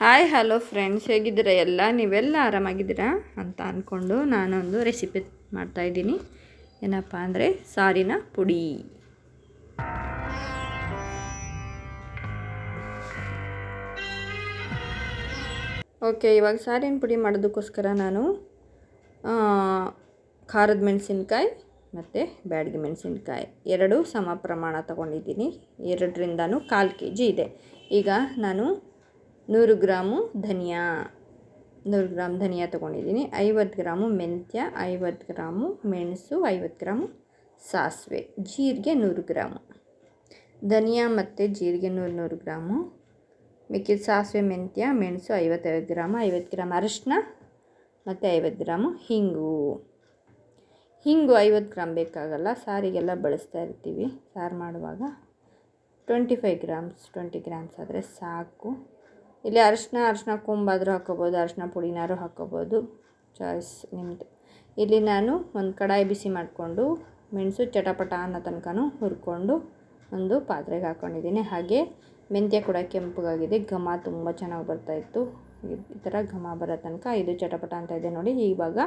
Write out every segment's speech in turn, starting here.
Hi hello friends ಹೇಗಿದ್ದೀರಾ? ಎಲ್ಲ ನೀವೆಲ್ಲ ಆರಾಮಾಗಿದ್ದೀರಾ ಅಂತ ಅಂದ್ಕೊಂಡು ನಾನೊಂದು ರೆಸಿಪಿ ಮಾಡ್ತಾಯಿದ್ದೀನಿ ಏನಪ್ಪ ಅಂದರೆ ಸಾರಿನ ಪುಡಿ. ಓಕೆ ಇವಾಗ ಸಾರಿನ ಪುಡಿ ಮಾಡೋದಕ್ಕೋಸ್ಕರ ನಾನು ಖಾರದ ಮೆಣಸಿನ್ಕಾಯಿ ಮತ್ತು ಬ್ಯಾಡಗಿ ಮೆಣಸಿನ್ಕಾಯಿ ಎರಡು ಸಮ ಪ್ರಮಾಣ ತಗೊಂಡಿದ್ದೀನಿ. ಎರಡರಿಂದನೂ ಕಾಲು ಕೆ ಜಿ ಇದೆ. ಈಗ ನಾನು ನೂರು ಗ್ರಾಮು ಧನಿಯಾ. ನೂರು ಗ್ರಾಮ್ ಧನಿಯಾ ತೊಗೊಂಡಿದ್ದೀನಿ. ಐವತ್ತು ಗ್ರಾಮು ಮೆಂತ್ಯ, ಐವತ್ತು ಗ್ರಾಮು ಮೆಣಸು, ಐವತ್ತು ಗ್ರಾಮು ಸಾಸಿವೆ. ಜೀರಿಗೆ ನೂರು ಗ್ರಾಮು. ಧನಿಯಾ ಮತ್ತು ಜೀರಿಗೆ ನೂರು ನೂರು ಗ್ರಾಮು. ಮಿಕ್ಕಿದ ಸಾಸಿವೆ, ಮೆಂತ್ಯ, ಮೆಣಸು ಐವತ್ತೈವತ್ತು ಗ್ರಾಮು, ಐವತ್ತು ಗ್ರಾಮ್ ಅರಶಿನ ಮತ್ತು ಐವತ್ತು ಗ್ರಾಮು ಹಿಂಗು. ಹಿಂಗು ಐವತ್ತು ಗ್ರಾಮ್ ಬೇಕಾಗಲ್ಲ, ಸಾರಿಗೆಲ್ಲ ಬಳಸ್ತಾ ಇರ್ತೀವಿ. ಸಾರು ಮಾಡುವಾಗ twenty five grams, twenty grams ಆದರೆ ಸಾಕು. ಇಲ್ಲಿ ಅರಿಶಿನ ಅರಿಶಿನ ಕೊಂಬಾದರೂ ಹಾಕ್ಕೋಬೋದು, ಅರಿಶಿನ ಪುಡಿನಾರು ಹಾಕ್ಕೋಬೋದು. ಚಾಯ್ಸ್ ನಿಮ್ಮದು ಇಲ್ಲಿ ನಾನು ಒಂದು ಕಡಾಯಿ ಬಿಸಿ ಮಾಡಿಕೊಂಡು ಮೆಣಸು ಚಟಪಟ ಅನ್ನೋ ತನಕನೂ ಹುರ್ಕೊಂಡು ಒಂದು ಪಾತ್ರೆಗೆ ಹಾಕ್ಕೊಂಡಿದ್ದೀನಿ ಹಾಗೆ ಮೆಂತ್ಯ ಕೂಡ ಕೆಂಪಗಾಗಿದೆ. ಘಮ ತುಂಬ ಚೆನ್ನಾಗಿ ಬರ್ತಾಯಿತ್ತು ಈ ಥರ ಘಮ ಬರೋ ತನಕ ಇದು ಚಟಪಟ ಅಂತ ಇದೆ ನೋಡಿ. ಇವಾಗ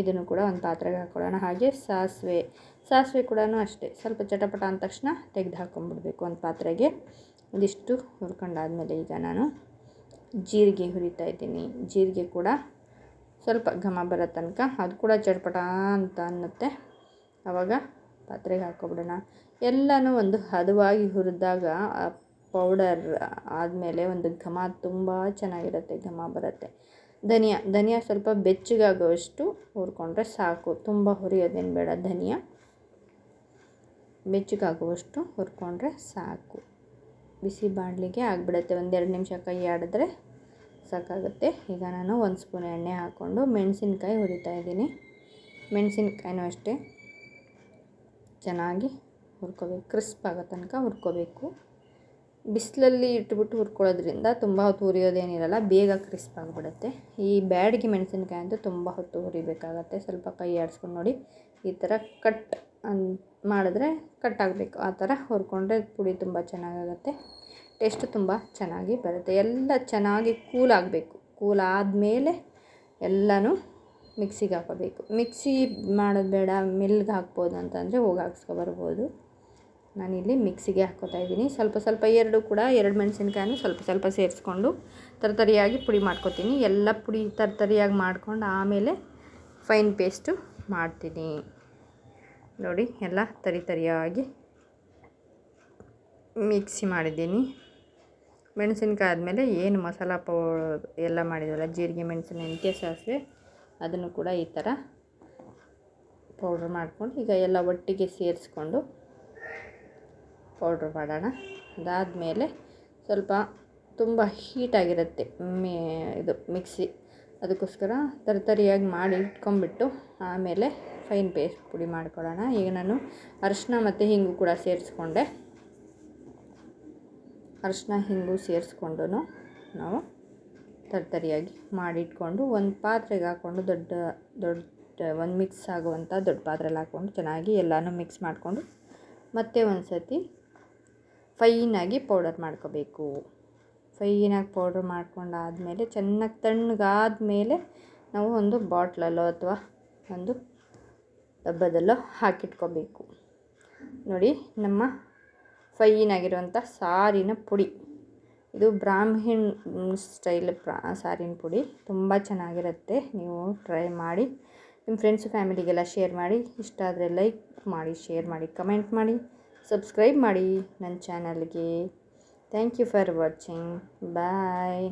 ಇದನ್ನು ಕೂಡ ಒಂದು ಪಾತ್ರೆಗೆ ಹಾಕ್ಕೊಳ್ಳೋಣ. ಹಾಗೆ ಸಾಸಿವೆ ಸಾಸಿವೆ ಕೂಡ ಅಷ್ಟೇ. ಸ್ವಲ್ಪ ಚಟಪಟ ಅಂದ ತಕ್ಷಣ ತೆಗೆದು ಹಾಕ್ಕೊಂಬಿಡ್ಬೇಕು ಒಂದು ಪಾತ್ರೆಗೆ. ಒಂದಿಷ್ಟು ಹುರ್ಕೊಂಡಾದ್ಮೇಲೆ ಈಗ ನಾನು ಜೀರಿಗೆ ಹುರಿತಾ ಇದ್ದೀನಿ. ಜೀರಿಗೆ ಕೂಡ ಸ್ವಲ್ಪ ಘಮ ಬರೋ ತನಕ. ಅದು ಕೂಡ ಚಟ್ಪಟ ಅಂತ ಅನ್ನುತ್ತೆ. ಆವಾಗ ಪಾತ್ರೆಗೆ ಹಾಕ್ಕೊಬಿಡೋಣ ಎಲ್ಲನೂ ಒಂದು ಹದವಾಗಿ ಹುರಿದಾಗ ಪೌಡರ್ ಆದಮೇಲೆ ಒಂದು ಘಮ ತುಂಬ ಚೆನ್ನಾಗಿರುತ್ತೆ. ಘಮ ಬರುತ್ತೆ. ಧನಿಯಾ ಧನಿಯಾ ಸ್ವಲ್ಪ ಬೆಚ್ಚಗಾಗುವಷ್ಟು ಹುರ್ಕೊಂಡ್ರೆ ಸಾಕು. ತುಂಬ ಹುರಿಯೋದೇನು ಬೇಡ. ಧನಿಯಾ ಬೆಚ್ಚಗಾಗುವಷ್ಟು ಹುರ್ಕೊಂಡ್ರೆ ಸಾಕು. ಬಿಸಿ ಬಾಣಲಿಗೆ ಆಗಿಬಿಡುತ್ತೆ. ಒಂದೆರಡು ನಿಮಿಷ ಕೈ ಆಡಿದ್ರೆ ಸಾಕಾಗುತ್ತೆ. ಈಗ ನಾನು ಒಂದು ಸ್ಪೂನ್ ಎಣ್ಣೆ ಹಾಕ್ಕೊಂಡು ಮೆಣಸಿನ್ಕಾಯಿ ಹುರಿತಾ ಇದ್ದೀನಿ. ಮೆಣಸಿನ್ಕಾಯಿನೂ ಅಷ್ಟೇ ಚೆನ್ನಾಗಿ ಹುರ್ಕೋಬೇಕು. ಕ್ರಿಸ್ಪ್ ಆಗೋ ತನಕ ಹುರ್ಕೋಬೇಕು. ಬಿಸಿಲಲ್ಲಿ ಇಟ್ಬಿಟ್ಟು ಹುರ್ಕೊಳ್ಳೋದ್ರಿಂದ ತುಂಬ ಹೊತ್ತು ಹುರಿಯೋದೇನಿರಲ್ಲ, ಬೇಗ ಕ್ರಿಸ್ಪ್ ಆಗಿಬಿಡುತ್ತೆ. ಈ ಬ್ಯಾಡ್ಗೆ ಮೆಣಸಿನ್ಕಾಯಿ ಅಂತೂ ತುಂಬ ಹೊತ್ತು ಹುರಿಬೇಕಾಗತ್ತೆ. ಸ್ವಲ್ಪ ಕೈ ಆಡಿಸ್ಕೊಂಡು ನೋಡಿ, ಈ ಥರ ಕಟ್ ಅನ್ ಮಾಡಿದ್ರೆ ಕಟ್ ಆಗಬೇಕು ಆ ಥರ ಹುರ್ಕೊಂಡ್ರೆ ಪುಡಿ ತುಂಬ ಚೆನ್ನಾಗಾಗತ್ತೆ. ಟೇಸ್ಟು ತುಂಬ ಚೆನ್ನಾಗಿ ಬರುತ್ತೆ. ಎಲ್ಲ ಚೆನ್ನಾಗಿ ಕೂಲ್ ಆಗಬೇಕು. ಕೂಲ್ ಆದಮೇಲೆ ಎಲ್ಲನೂ ಮಿಕ್ಸಿಗೆ ಹಾಕೋಬೇಕು. ಮಿಕ್ಸಿ ಮಾಡೋದು ಬೇಡ ಮಿಲ್ಗೆ ಹಾಕ್ಬೋದು ಅಂತಂದರೆ ಹೋಗಿ ಹಾಕ್ಸ್ಕೊ ಬರ್ಬೋದು. ನಾನಿಲ್ಲಿ ಮಿಕ್ಸಿಗೆ ಹಾಕ್ಕೋತಾ ಇದ್ದೀನಿ. ಸ್ವಲ್ಪ ಸ್ವಲ್ಪ ಎರಡು ಕೂಡ, ಎರಡು ಮೆಣಸಿನ್ಕಾಯನ್ನು ಸ್ವಲ್ಪ ಸ್ವಲ್ಪ ಸೇರಿಸ್ಕೊಂಡು ತರತರಿಯಾಗಿ ಪುಡಿ ಮಾಡ್ಕೊತೀನಿ. ಎಲ್ಲ ಪುಡಿ ತರತರಿಯಾಗಿ ಮಾಡ್ಕೊಂಡು ಆಮೇಲೆ ಫೈನ್ ಪೇಸ್ಟು ಮಾಡ್ತೀನಿ. ನೋಡಿ, ಎಲ್ಲ ತರಿ ತರಿಯಾಗಿ ಮಿಕ್ಸಿ ಮಾಡಿದ್ದೀನಿ. ಮೆಣಸಿನ್ಕಾಯಿ ಆದಮೇಲೆ ಏನು ಮಸಾಲ ಪೌ ಎಲ್ಲ ಮಾಡಿದ್ವಲ್ಲ, ಜೀರಿಗೆ, ಮೆಣಸಿನ ಮೆಂತ್ಯ ಸಾಸಿವೆ, ಅದನ್ನು ಕೂಡ ಈ ಥರ ಪೌಡ್ರ್ ಮಾಡ್ಕೊಂಡು ಈಗ ಎಲ್ಲ ಒಟ್ಟಿಗೆ ಸೇರಿಸ್ಕೊಂಡು ಪೌಡ್ರ್ ಮಾಡೋಣ. ಅದಾದಮೇಲೆ ಸ್ವಲ್ಪ ತುಂಬ ಹೀಟಾಗಿರುತ್ತೆ ಮೇ ಇದು ಮಿಕ್ಸಿ. ಅದಕ್ಕೋಸ್ಕರ ತರಿತರಿಯಾಗಿ ಮಾಡಿ ಇಟ್ಕೊಂಬಿಟ್ಟು ಆಮೇಲೆ ಫೈನ್ ಪೇಸ್ಟ್ ಪುಡಿ ಮಾಡ್ಕೊಳ್ಳೋಣ. ಈಗ ನಾನು ಅರಿಶಿನ ಮತ್ತು ಹಿಂಗು ಕೂಡ ಸೇರಿಸ್ಕೊಂಡೆ. ಅರಿಶಿನ, ಹಿಂಗು ಸೇರಿಸ್ಕೊಂಡು ನಾವು ತರ್ತರಿಯಾಗಿ ಮಾಡಿಟ್ಕೊಂಡು ಒಂದು ಪಾತ್ರೆಗೆ ಹಾಕ್ಕೊಂಡು ದೊಡ್ಡ ದೊಡ್ಡ ಒಂದು ಮಿಕ್ಸ್ ಆಗುವಂಥ ದೊಡ್ಡ ಪಾತ್ರೆಲಿ ಹಾಕ್ಕೊಂಡು ಚೆನ್ನಾಗಿ ಎಲ್ಲನೂ ಮಿಕ್ಸ್ ಮಾಡಿಕೊಂಡು ಮತ್ತೆ ಒಂದು ಸತಿ ಫೈನಾಗಿ ಪೌಡರ್ ಮಾಡ್ಕೋಬೇಕು. ಫೈನಾಗಿ ಪೌಡ್ರ್ ಮಾಡ್ಕೊಂಡಾದಮೇಲೆ ಚೆನ್ನಾಗಿ ತಣ್ಣಗಾದ ಮೇಲೆ ನಾವು ಒಂದು ಬಾಟ್ಲಲ್ಲೋ ಅಥವಾ ಒಂದು ಡಬ್ಬದಲ್ಲೋ ಹಾಕಿಟ್ಕೋಬೇಕು. ನೋಡಿ, ನಮ್ಮ ಫೈನಾಗಿರುವಂಥ ಸಾರಿನ ಪುಡಿ. ಇದು ಬ್ರಾಹ್ಮಿಣ್ ಸ್ಟೈಲ್ ಪ್ರಾ, ಸಾರಿನ ಪುಡಿ. ತುಂಬ ಚೆನ್ನಾಗಿರುತ್ತೆ. ನೀವು ಟ್ರೈ ಮಾಡಿ. ನಿಮ್ಮ ಫ್ರೆಂಡ್ಸ್, ಫ್ಯಾಮಿಲಿಗೆಲ್ಲ ಶೇರ್ ಮಾಡಿ. ಇಷ್ಟ ಆದರೆ ಲೈಕ್ ಮಾಡಿ, ಶೇರ್ ಮಾಡಿ, ಕಮೆಂಟ್ ಮಾಡಿ. ಸಬ್ಸ್ಕ್ರೈಬ್ ಮಾಡಿ ನನ್ನ ಚಾನಲ್ಗೆ. Thank you for watching. Bye.